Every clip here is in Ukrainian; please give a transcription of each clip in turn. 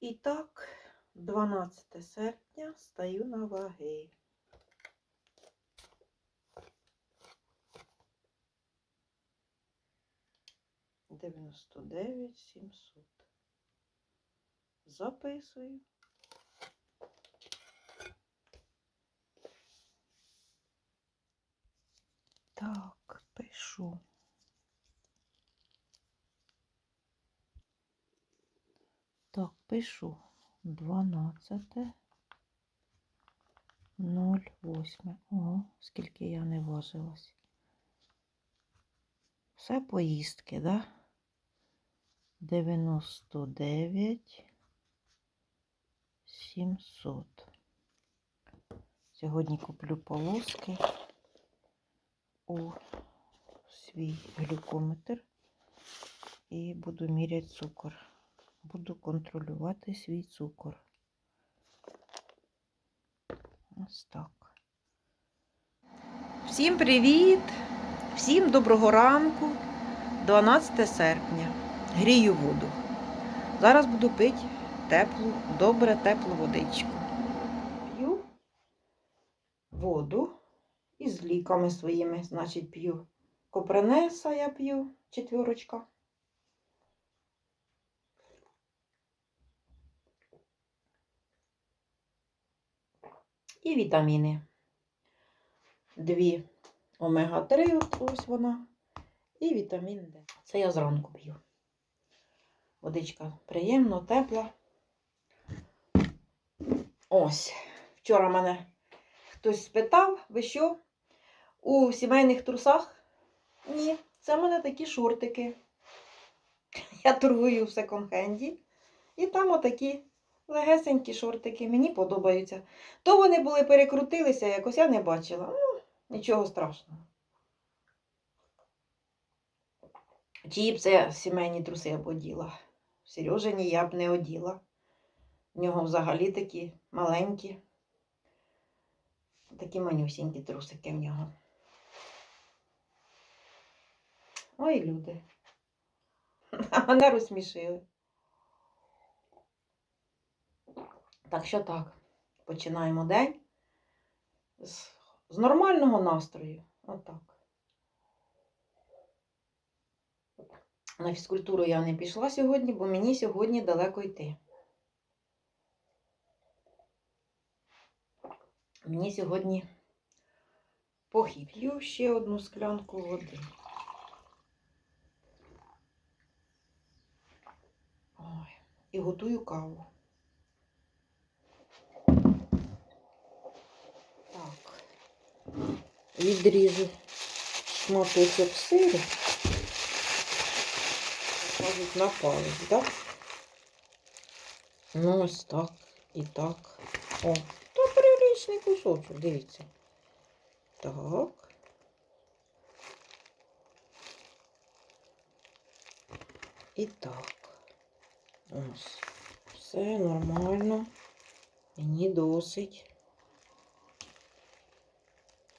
І так, 12 серпня стаю на ваги. Дев'яносто дев'ять сімсот. Записую. Так, пишу. Так, пишу 12. 08. Ого, скільки я не важилась. Все поїздки, да? 99 700. Сьогодні куплю полоски у свій глюкометр і буду міряти цукор. Буду контролювати свій цукор. Ось так. Всім привіт! Всім доброго ранку, 12 серпня. Грію воду. Зараз буду пити теплу, добре теплу водичку. П'ю воду із ліками своїми, значить, п'ю копринеса я п'ю, четверочка. І вітаміни. Дві омега-3, от ось вона. І вітамін Д. Це я зранку п'ю. Водичка приємно, тепла. Ось. Вчора мене хтось спитав, ви що? У сімейних трусах? Ні, це в мене такі шортики. Я торгую в секонд-хенді. І там отакі легесенькі шортики. Мені подобаються. То вони були перекрутилися, якось я не бачила. Ну, нічого страшного. Це сімейні труси я б оділа. Сережині я б не оділа. В нього взагалі такі маленькі. Такі манюсінькі трусики в нього. Ой, люди. А мене розсмішили. Так що так, починаємо день з, з нормального настрою. Отак. На фізкультуру я не пішла сьогодні, бо мені сьогодні далеко йти. Мені сьогодні похід. Ще одну склянку води. Ой, і готую каву. Так, відріжу шматочок сиру. Кажуть, на палець, так? Ну, ось так і так. О, то приличний кусочок, дивіться. Так. І так. Ось. Все нормально. Мені досить.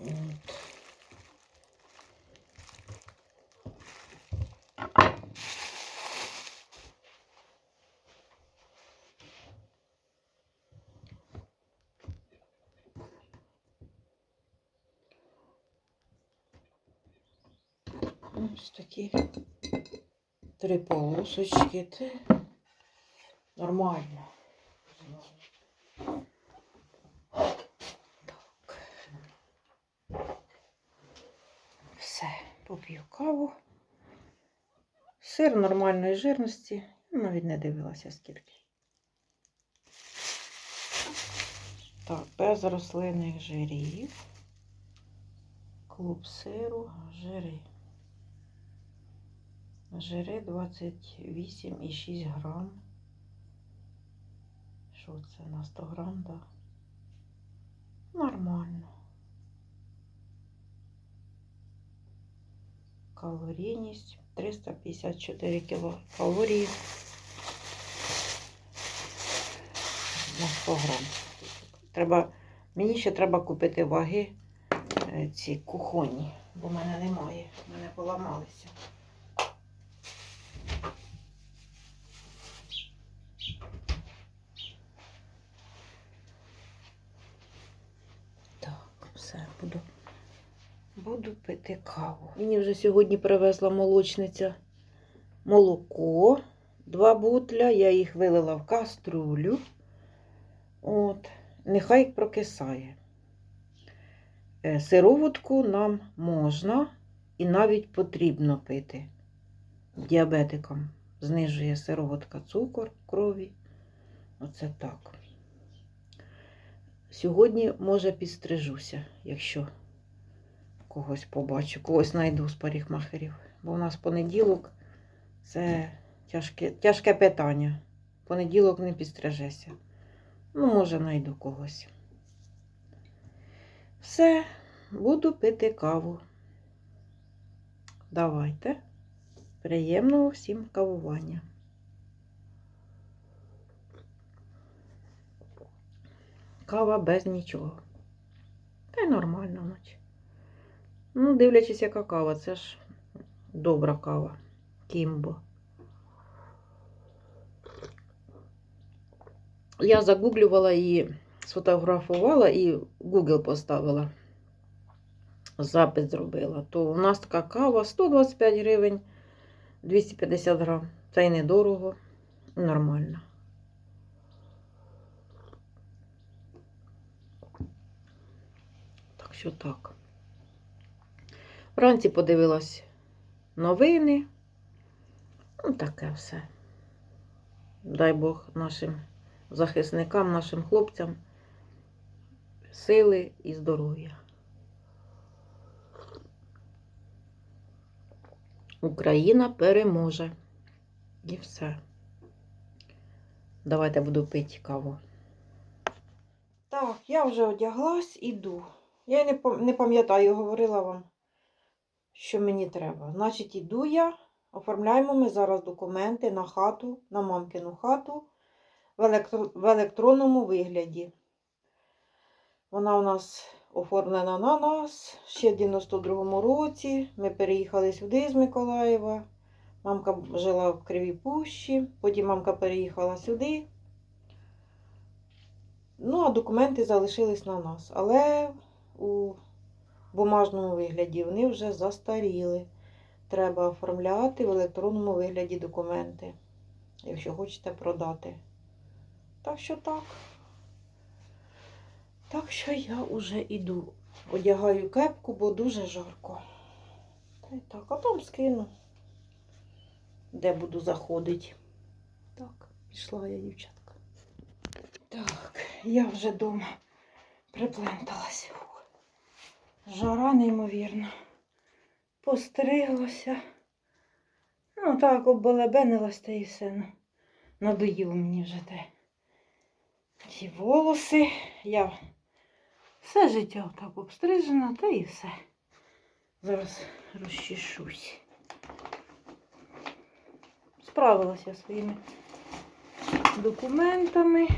От. Ось такі три полосочки. Це нормально. Так. Все, поп'ю каву. Сир нормальної жирності. Навіть не дивилася скільки. Так, без рослинних жирів. Клуб сиру, жири. Жири 28,6 грам. Що це на 100 грам, да? Нормально. калорійність 354 кілокалорії на 100 грам. Треба, мені ще треба купити ваги е, ці кухонні, бо в мене немає, в мене поламалися. Так, все буду буду пити каву. Мені вже сьогодні привезла молочниця молоко, два бутля, я їх вилила в каструлю. От, нехай прокисає. Е, Сироватку нам можна і навіть потрібно пити діабетикам. Знижує сироватка цукор крові. Оце так. Сьогодні, може, підстрижуся, якщо когось побачу, когось знайду з парикмахерів. Бо у нас понеділок це тяжке, тяжке питання. Понеділок не підстрижеся. Ну, може, знайду когось. Все, буду пити каву. Давайте. Приємного всім кавування. Кава без нічого. Та й нормально, наче. Ну, дивлячись, яка кава, це ж добра кава. Кімбо. Я загуглювала і сфотографувала і Google поставила. Запис зробила. То у нас така кава 125 гривень, 250 грам. Це й недорого, нормально. Так що так. Вранці подивилась новини. Ну, таке все. Дай Бог нашим захисникам, нашим хлопцям сили і здоров'я. Україна переможе. І все. Давайте буду пити каву. Так, я вже одяглась, іду. Я не пам'ятаю, говорила вам, що мені треба. Значить, іду я, оформляємо ми зараз документи на хату, на мамкину хату в, електро... в електронному вигляді. Вона у нас оформлена на нас ще в 92-му році. Ми переїхали сюди з Миколаєва. Мамка жила в Кривій Пущі, потім мамка переїхала сюди. Ну, а документи залишились на нас. Але у бумажному вигляді вони вже застаріли. Треба оформляти в електронному вигляді документи, якщо хочете продати. Так що так. Так що я вже іду. Одягаю кепку, бо дуже жарко. Та й так, а там скину, де буду заходити. Так, пішла я, дівчатка. Так, я вже вдома припленталася. Жара неймовірна. Постриглася. Ну, так, оббалебенилась та і все. Ну, надоїло мені вже те. Ті волоси. Я все життя так обстрижена, та і все. Зараз розчешусь. Справилася своїми документами.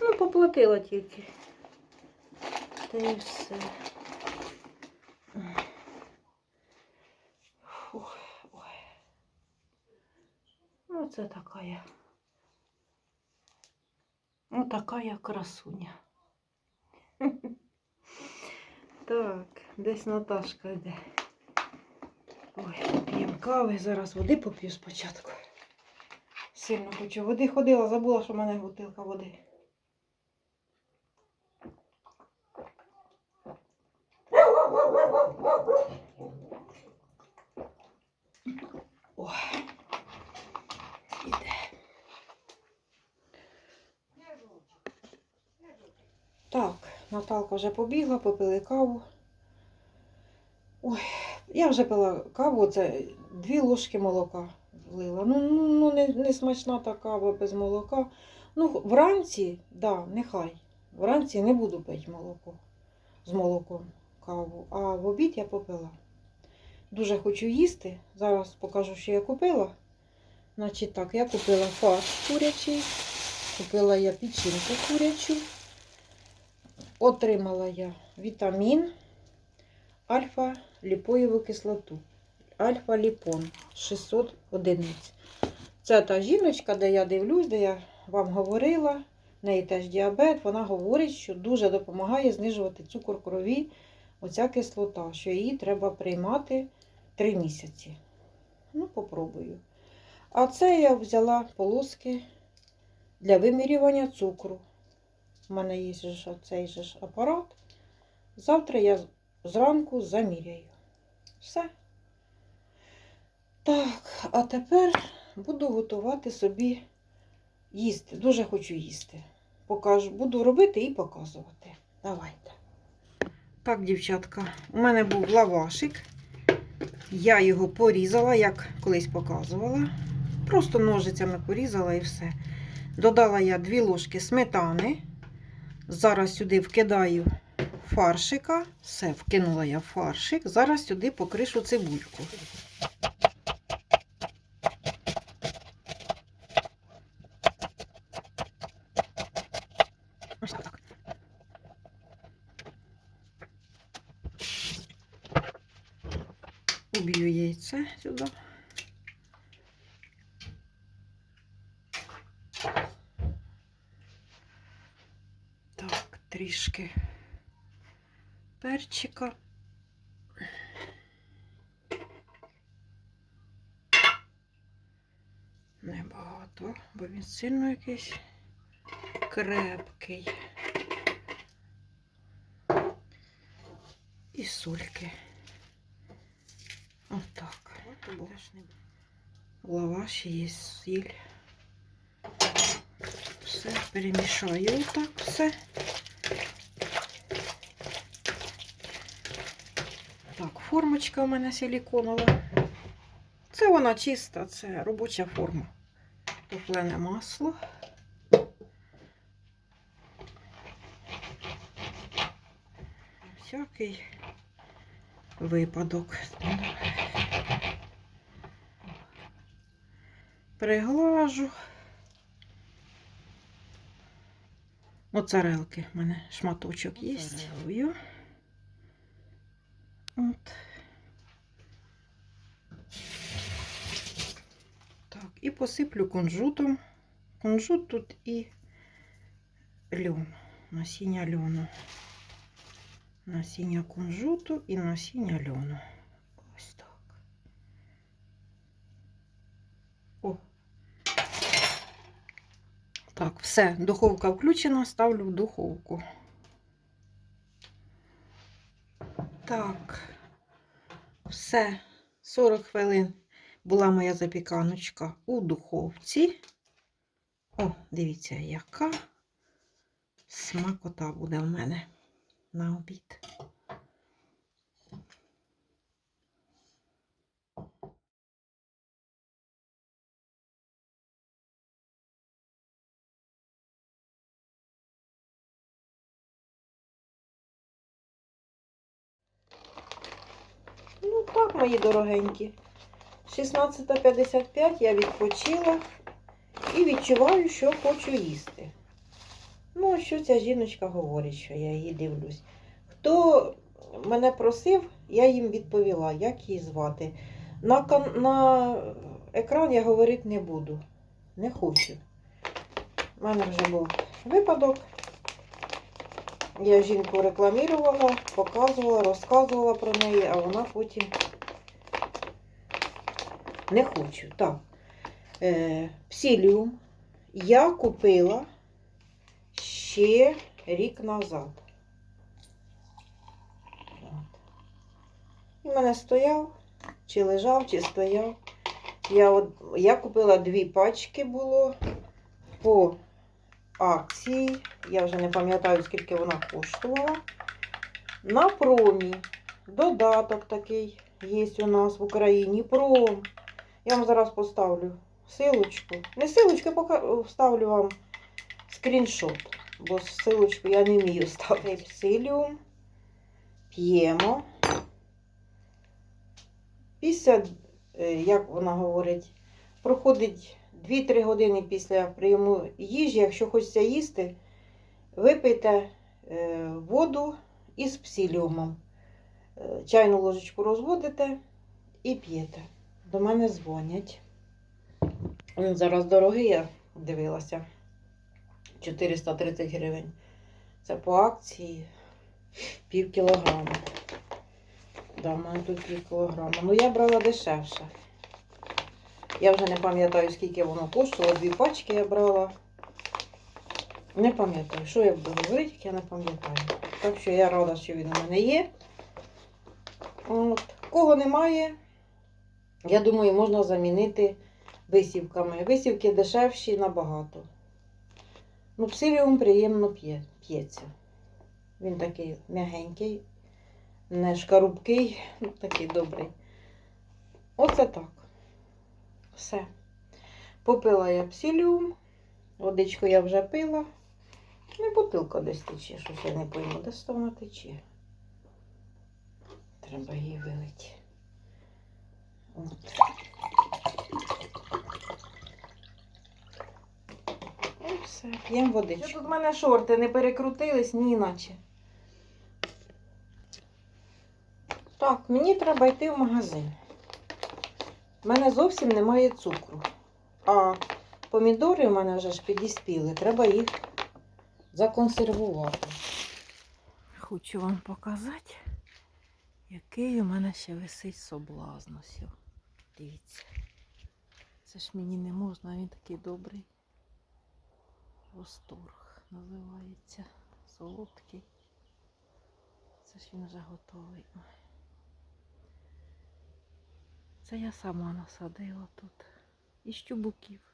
Ну, поплатила тільки. Та і все. Фух, ой. Це така. Ну, така я красуня. Так, десь Наташка йде. Ой, п'ємо кави, зараз води поп'ю спочатку. Сильно хочу води ходила, забула, що в мене бутилка води. Ой, Так, Наталка вже побігла, попили каву. Ой, я вже пила каву, це дві ложки молока влила. Ну, ну, ну не, не смачна та кава без молока. Ну, вранці, да, нехай. Вранці не буду пити молоко з молоком каву, а в обід я попила. Дуже хочу їсти. Зараз покажу, що я купила. Значить так, я купила фарш курячий, купила я печінку курячу. Отримала я вітамін, альфа-ліпоєву кислоту. Альфа-ліпон 600 одиниць. Це та жіночка, де я дивлюсь, де я вам говорила. в неї теж діабет, вона говорить, що дуже допомагає знижувати цукор крові, оця кислота, що її треба приймати 3 місяці. Ну, попробую. А це я взяла полоски для вимірювання цукру. У мене є ж цей же ж апарат. Завтра я зранку заміряю. Все. Так, а тепер буду готувати собі їсти. Дуже хочу їсти. Покажу, буду робити і показувати. Давайте. Так, дівчатка, у мене був лавашик. Я його порізала, як колись показувала. Просто ножицями порізала і все. Додала я 2 ложки сметани. Зараз сюди вкидаю фаршика. Все, вкинула я фаршик. Зараз сюди покришу цибульку. Уб'ю яйце сюди. Так, трішки перчика. Небагато, бо він сильно якийсь крепкий. І сольки. Отак. В лаваші є сіль. Все перемішаю отак все. Так, формочка у мене силіконова. Це вона чиста, це робоча форма. Топлене масло. Всякий випадок. Приглажу. Моцарелки в мене шматочок є. Моцарелою. От. Так, і посиплю кунжутом. Кунжут тут і льон, насіння льону. Насіння кунжуту і насіння льону. Ось так. О. Так, все, духовка включена, ставлю в духовку. Так, все, 40 хвилин була моя запіканочка у духовці. О, дивіться, яка смакота буде в мене на обід. Ну так, мої дорогенькі. 16.55 я відпочила і відчуваю, що хочу їсти. Ну, що ця жіночка говорить, що я її дивлюсь. Хто мене просив, я їм відповіла, як її звати. На, кан- на екран я говорити не буду. Не хочу. У мене вже був випадок. Я жінку рекламірувала, показувала, розказувала про неї, а вона потім не хочу. Так. Е, псиліум я купила ще рік назад. І в мене стояв, чи лежав, чи стояв. Я, от, я купила дві пачки було по акції. Я вже не пам'ятаю, скільки вона коштувала. На промі. Додаток такий є у нас в Україні. Пром. Я вам зараз поставлю силочку. Не силочку, я пока вставлю вам скріншот. Бо силочку я не вмію ставити. Псиліум. П'ємо. Після, е, як вона говорить, проходить 2-3 години після прийому їжі, якщо хочеться їсти, випийте е, воду із псиліумом. Е, Чайну ложечку розводите і п'єте. До мене дзвонять. Він зараз дорогий, я дивилася. 430 гривень. Це по акції пів кілограма. Да, в мене тут пів кілограма. Ну я брала дешевше. Я вже не пам'ятаю, скільки воно коштувало. Дві пачки я брала. Не пам'ятаю, що я буду говорити, я не пам'ятаю. Так що я рада, що він у мене є. От. Кого немає, я думаю, можна замінити висівками. Висівки дешевші набагато. Ну, псиліум приємно п'є, п'ється. Він такий м'ягенький, не шкарубкий, ну, такий добрий. Оце так. Все. Попила я псиліум, водичку я вже пила. Не бутилка десь тече, щось я не пойму, де ж вона тече. Треба її вилити. От. І все, п'ємо водичку. Що тут в мене шорти не перекрутились, ні іначе. Так, мені треба йти в магазин. У мене зовсім немає цукру. А помідори в мене вже ж підіспіли, треба їх законсервувати. Хочу вам показати, який у мене ще висить соблазн. Ось. Дивіться. Це ж мені не можна, він такий добрий. Восторг називається. Солодкий. Це ж він вже готовий. Це я сама насадила тут. Із чубуків.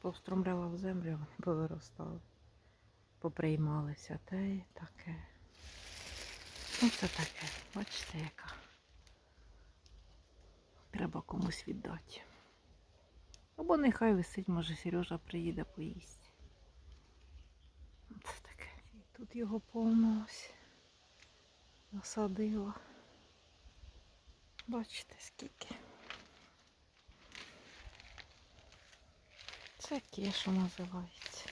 Повстромляла в землю, вони повиростали. Поприймалися. Та й таке. Ну це таке. Бачите, яка. Треба комусь віддати. Або нехай висить, може Сережа приїде поїсть. Це таке. І тут його повно ось насадила. Бачите, скільки. Це кеша називається.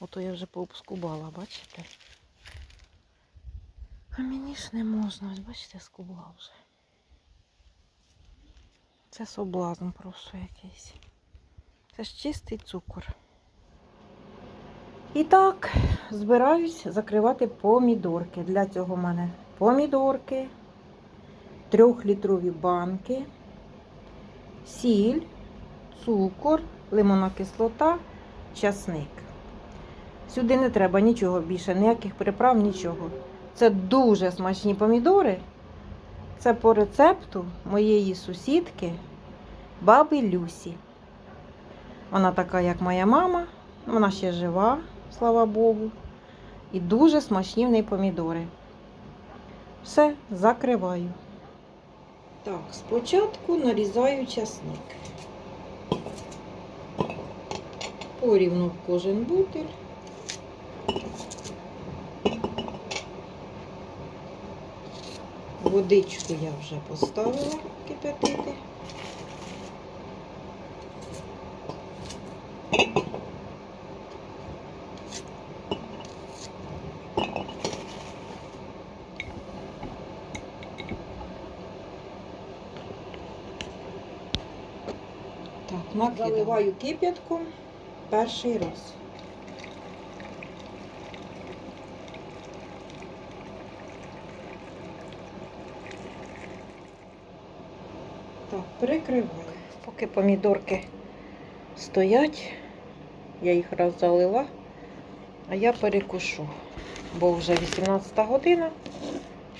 Ото я вже пообскубала, бачите? А мені ж не можна, бачите, скубла вже. Це соблазн просто якийсь. Це ж чистий цукор. І так, збираюсь закривати помідорки. Для цього в мене помідорки, трьохлітрові банки, сіль, цукор, лимонна кислота, часник. Сюди не треба нічого більше, ніяких приправ, нічого. Це дуже смачні помідори. Це по рецепту моєї сусідки, баби Люсі. Вона така, як моя мама, вона ще жива, слава Богу. І дуже смачні в неї помідори. Все, закриваю. Так, спочатку нарізаю часник. Порівну кожен бутиль. Водичку я вже поставила кипятити. Так, заливаю кип'ятком перший раз. Так, перекриваю. Поки помідорки стоять, я їх раз залила, а я перекушу, бо вже 18 година,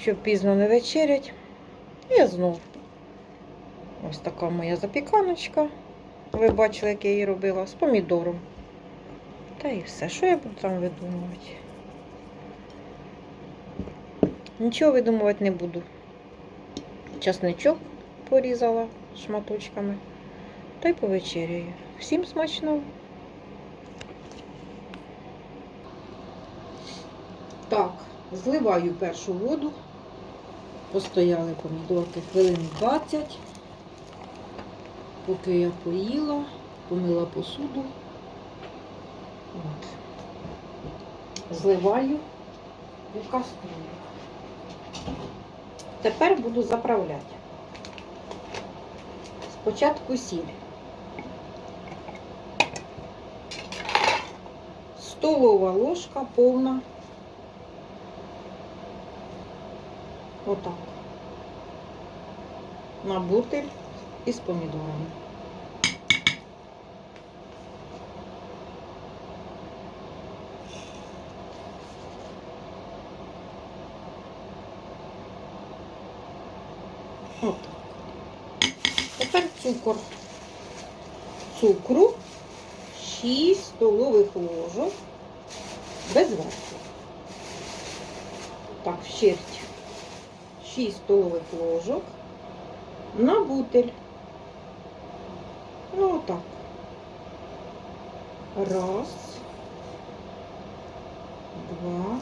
щоб пізно не вечерять. І знов ось така моя запіканочка. Ви бачили, як я її робила з помідором. Та і все. Що я буду там видумувати? Нічого видумувати не буду. Часничок порізала шматочками. Та й повечеряю. Всім смачного. Так, зливаю першу воду. Постояли помідорки хвилин 20. Поки я поїла, помила посуду. От. Зливаю у каструлю. Тепер буду заправляти. Спочатку сіль. Столова ложка повна. Отак. На бутиль із помідорами. Отак. Тепер цукор. Цукру 6 столових ложок без верху. Так, вщерть. 6 столових ложок на бутиль. Ну, отак. Раз, два,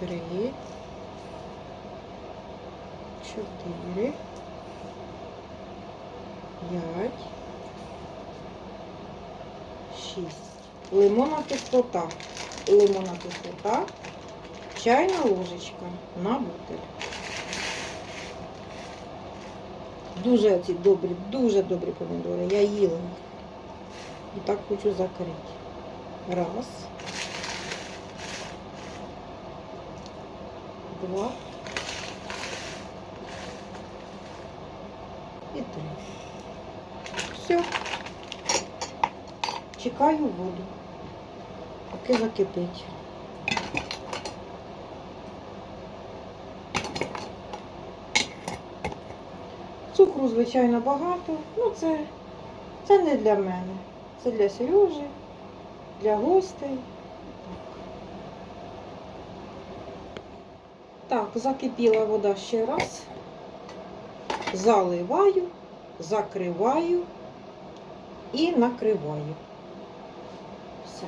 три, чотири, п'ять, шість. Лимонна кислота. Лимонна кислота. Чайна ложечка на бутиль. Дуже ці добрі, дуже добрі помідори. Я їла. І так хочу закрити. Раз. Два. І три. Все. Чекаю воду. Поки закипить. Цукру, звичайно, багато. Ну, це, це не для мене. Це для Сережі, для гостей. Так, закипіла вода ще раз. Заливаю, закриваю і накриваю. Все.